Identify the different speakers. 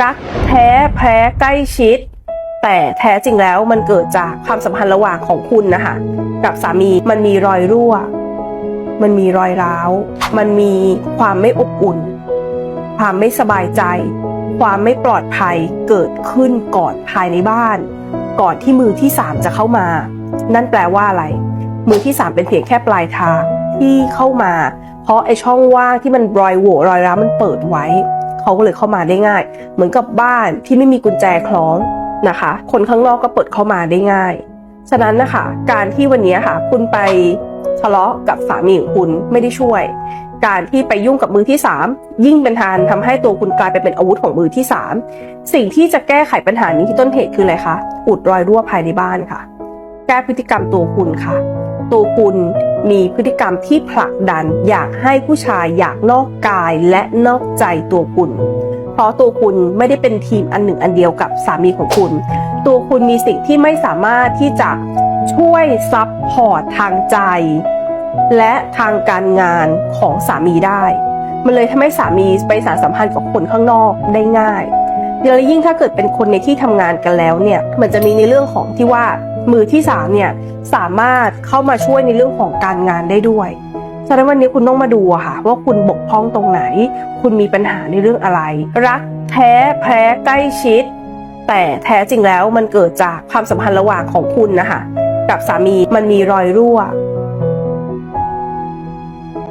Speaker 1: รักแท้แพ้ใกล้ชิด แต่แท้จริงแล้วมันเกิดจากความสัมพันธ์ระหว่างของคุณนะคะกับสามีมันมีรอยรั่ว มันมีรอยร้าว มันมีความไม่อบอุ่น ความไม่สบายใจ ความไม่ปลอดภัยเกิดขึ้นก่อนภายในบ้าน ก่อนที่มือที่สามจะเข้ามา นั่นแปลว่าอะไร มือที่สามเป็นเพียงแค่ปลายทางที่เข้ามา เพราะไอช่องว่างที่มันรอยโหว่รอยร้าวมันเปิดไว้ เขาก็เลยเข้ามาได้ง่าย เหมือนกับบ้านที่ไม่มีกุญแจคล้องนะคะ คนข้างนอกก็เปิดเข้ามาได้ง่าย ฉะนั้นนะคะ การที่วันนี้ค่ะ คุณไปทะเลาะกับสามีของคุณไม่ได้ช่วย การที่ไปยุ่งกับมือที่ 3 ยิ่งเป็นทานทำให้ตัวคุณกลายไปเป็นอาวุธของมือที่ 3 สิ่งที่จะแก้ไขปัญหานี้ที่ต้นเหตุคืออะไรคะอุดรอยรั่วภายในบ้านค่ะ แก้พฤติกรรมตัวคุณค่ะ ตัวคุณ มีพฤติกรรมที่ผลักดัน อยากให้ผู้ชายอยากนอกกายและนอกใจตัวคุณ เพราะตัวคุณไม่ได้เป็นทีมอันหนึ่งอันเดียวกับสามีของคุณ ตัวคุณมีสิ่งที่ไม่สามารถที่จะช่วยซับพอร์ตทางใจ และทางการงานของสามีได้ มันเลยทำให้สามีไปสานสัมพันธ์กับคนข้างนอกได้ง่ายเดี๋ยวยิ่งถ้าเกิดเป็นคนในที่ทำงานกันแล้วเนี่ย มันจะมีในเรื่องของที่ว่า มือที่สามเนี่ยสามารถเข้ามาช่วยในเรื่องของการงานได้ด้วยฉะนั้นวันนี้คุณต้องมาดูค่ะ ว่าคุณบกพร่องตรงไหน คุณมีปัญหาในเรื่องอะไร รักแท้แพ้ใกล้ชิด แต่แท้จริงแล้วมันเกิดจากความสัมพันธ์ระหว่างของคุณนะคะกับสามีมันมีรอยรั่ว